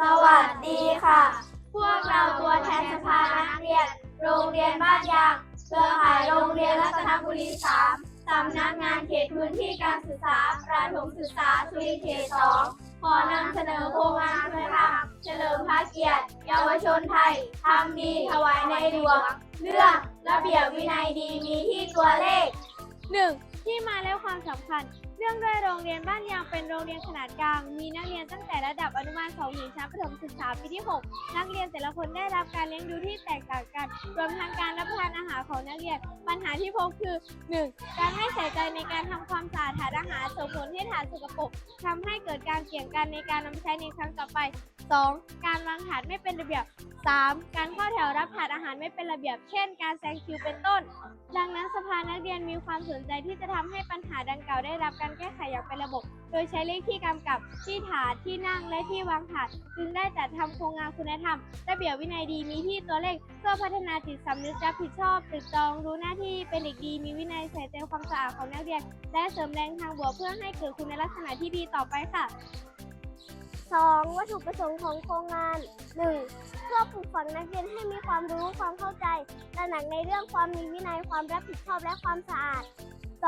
สวัสดีค่ะ พวกเราตัวแทนสภานักเรียน โรงเรียนบ้านยางเครือข่ายโรงเรียนรัตนบุรีสามสำนักงานเขตพื้นที่การศึกษาประถมศึกษาสุรินทร์เขตสองขอนำเสนอโครงงานคุณธรรมเฉลิมพระเกียรติ เยาวชนไทยทำดีถวายในหลวงเรื่องระเบียบวินัยดีมีที่ตัวเลข 1. ที่มาและความสำคัญ นื่องด้วยโรงเรียนบ้านยางเป็นโรงเรียนขนาดกลาง มีนักเรียนตั้งแต่ระดับอนุบาล2ถึงชั้นประถมศึกษาปีที่ 6 นักเรียนแต่ละคนได้รับการเลี้ยงดูที่แตกต่างกัน รวมทั้งการรับประทานอาหารของนักเรียน ปัญหาที่พบคือ 1. การไม่ใส่ใจในการทำความสะอาดถาดอาหารส่งผลให้ถาดสกปรกทำให้เกิดการเกี่ยงกันในการนำไปใช้ในครั้งต่อไป 2. การวางถาดไม่เป็นระเบียบ 3. การเข้าแถวรับถาดอาหารไม่เป็นระเบียบ เช่น การแซงคิวเป็นต้น ดังนั้นสภานักเรียนมีความสนใจที่จะทำให้ปัญหาดังกล่าวได้รับการแก้ไขอย่างเป็นระบบ โดยใช้เลขที่กำกับที่ถาดที่นั่งและที่วางถาดจึงได้จัดทำโครงงานคุณธรรม ระเบียบวินัยดีมีที่ตัวเลขเพื่อพัฒนาจิตสำนึกรับผิดชอบตรึกตองรู้หน้าที่เป็นเด็กดี มีวินัยใส่ใจความสะอาดของนักเรียน และเสริมแรงทางบวกเพื่อให้เกิดคุณลักษณะที่ดีต่อไปค่ะ 2. วัตถุประสงค์ของโครงงาน 1. เพื่อปลูกฝังนักเรียนให้มีความรู้ความเข้าใจตระหนักในเรื่องความมีวินัยความรับผิดชอบและความสะอาด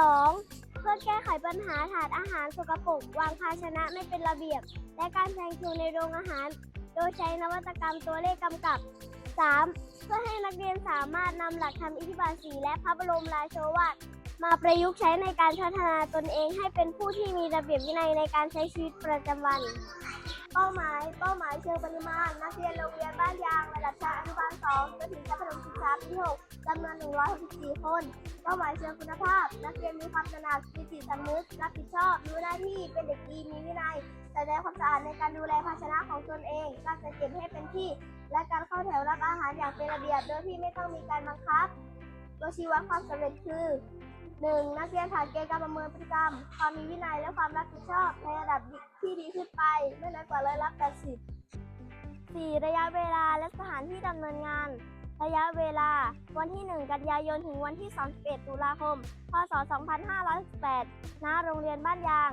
2. เพื่อแก้ไขปัญหาถาดอาหารสกปรกวางภาชนะไม่เป็นระเบียบ และการแซงคิวในโรงอาหาร โดยใช้นวัตกรรมตัวเลขกำกับ 3. เพื่อให้นักเรียนสามารถนำหลักธรรมอิทธิบาทสีและพระบรมราโชวาทมาประยุกต์ใช้ในการพัฒนาตนเองให้เป็นผู้ที่มีระเบียบวินัยในการใช้ชีวิตประจำวัน เป้าหมาย เป้าหมายเชิงปริมาณ นักเรียนโรงเรียนบ้านยางระดับชั้นอนุบาล2จนถึงชั้นประถมศึกษาปีที่6จำนวน 164 คน เป้าหมายเชิงคุณภาพ นักเรียนมีความตระหนักมีจิตสำนึก รับผิดชอบ รู้หน้าที่ เป็นเด็กดี มีวินัยใส่ใจความสะอาดในการดูแลภาชนะของตนเอง การจัดเก็บให้เป็นที่ และการเข้าแถวรับอาหารอย่างเป็นระเบียบ โดยที่ไม่ต้องมีการบังคับตัวชี้วัดความสำเร็จคือ 1. นักเรียนผ่านเกณฑ์การประเมินพฤติกรรม ความมีวินัยและความรับผิดชอบ ในระดับที่ดีขึ้นไป ไม่น้อยกว่าร้อยละ80 4. ระยะเวลาและสถานที่ดำเนินงาน ระยะเวลา วันที่ 1 กันยายนถึงวันที่ 31 ตุลาคม พศ 2518ณโรงเรียนบ้านยาง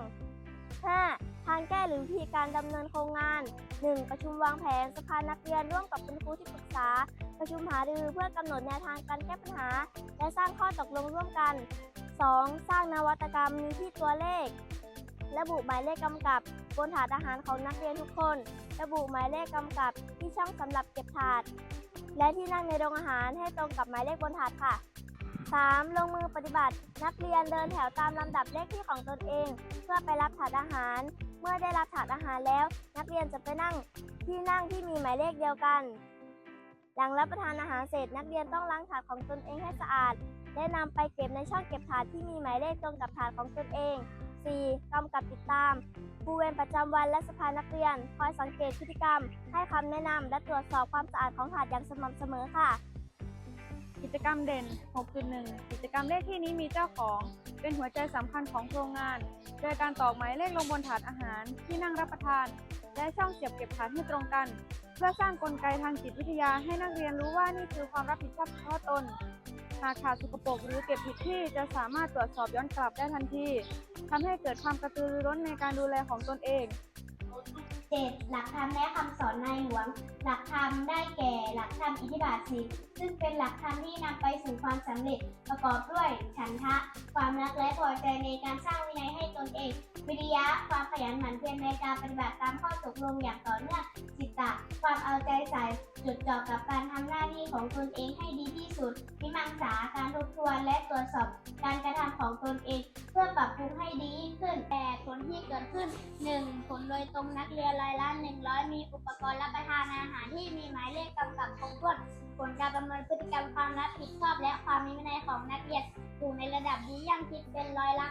5. ทางแก้หรือวิธีการดำเนินโครงงาน 1. ประชุมวางแผนสภานักเรียนร่วมกับคุณครูที่ปรึกษา ประชุมหารือเพื่อกำหนดแนวทางการแก้ปัญหา และสร้างข้อตกลงร่วมกัน 2. สร้างนวัตกรรมมีที่ตัวเลข ระบุหมายเลขกำกับบนถาดอาหารของนักเรียนทุกคน ระบุหมายเลขกำกับที่ช่องสำหรับเก็บถาด และที่นั่งในโรงอาหารให้ตรงกับหมายเลขบนถาดค่ะ 3. ลงมือปฏิบัติ นักเรียนเดินแถวตามลำดับเลขที่ของตนเอง เพื่อไปรับถาดอาหาร เมื่อได้รับถาดอาหารแล้ว นักเรียนจะไปนั่งที่นั่งที่มีหมายเลขเดียวกัน หลังรับประทานอาหารเสร็จ นักเรียนต้องล้างถาดของตนเองให้สะอาด และนำไปเก็บในช่องเก็บถาดที่มีหมายเลขตรงกับถาดของตนเอง 4. กำกับติดตามครูเวรประจำวันและสภานักเรียน คอยสังเกตพฤติกรรม ให้คำแนะนำและตรวจสอบความสะอาดของถาดอย่างสม่ำเสมอค่ะ กิจกรรมเด่น 6.1 กิจกรรมเลขที่นี้มีเจ้าของ เป็นหัวใจสำคัญของโครงงาน โดยการตอกหมายเลขลงบนถาดอาหารที่นั่งรับประทาน และช่องเสียบเก็บถาดให้ตรงกัน พื่อสร้างกลไกทางจิตวิทยาให้นักเรียนรู้ว่านี่คือความรับผิดชอบเฉพาะตน หากขาดสกปรกหรือเก็บผิดที่จะสามารถตรวจสอบย้อนกลับได้ทันทีทำให้เกิดความกระตือรือร้นในการดูแลของตนเอง 7. หลักธรรมและคำสอนในหลวง หลักธรรมได้แก่หลักธรรมอิทธิบาทสิซึ่งเป็นหลักธรรมที่นำไปสู่ความสำเร็จประกอบด้วย ฉันทะ ความรักและพอใจในการสร้างวินัยให้ตนเอง วิริยะ ความขยันหมั่นเพียรในการปฏิบัติตามข้อตกลงอย่างต่อเนื่องจิตตะ ความเอาใจใส่จดจ่อกับการทำหน้าที่ของตนเองให้ดีที่สุดวิมังสาการทบทวนและตรวจสอบการกระทำของตนเอง เพื่อปรับปรุงให้ดีขึ้นแต่ผลที่เกิดขึ้น 1. ผลโดยตรงนักเรียนรายละ100มีอุปกรณ์รับประทานอาหารที่มีหมายเลขกำกับครบถ้วนผลการประเมินพฤติกรรมความรับผิดชอบ และความมีวินัยของนักเรียนอยู่ในระดับดียังคิดเป็นร้อยละ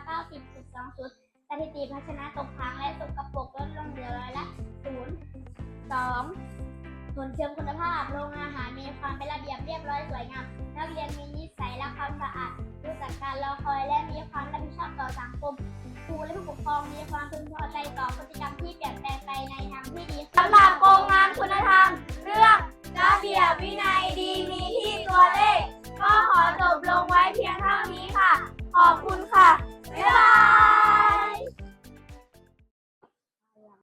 90.20สถิติภาชนะตกค้างและสกปรกลดลงเหลือร้อยละ 0 2ผลเชิงคุณภาพ โรงอาหารมีความเป็นระเบียบเรียบร้อยสวยงาม นักเรียนมีนิสัยและความสะอาดรู้จักการรอคอยและมีความรับผิดชอบต่อสังคม รูและผู้ปกครองมีความพึงพอใจต่อพฤติกรรมที่เปลี่ยนแปลงไปในทางที่ดีสำหรับโครงงานคุณธรรม เรื่องระเบียบวินัย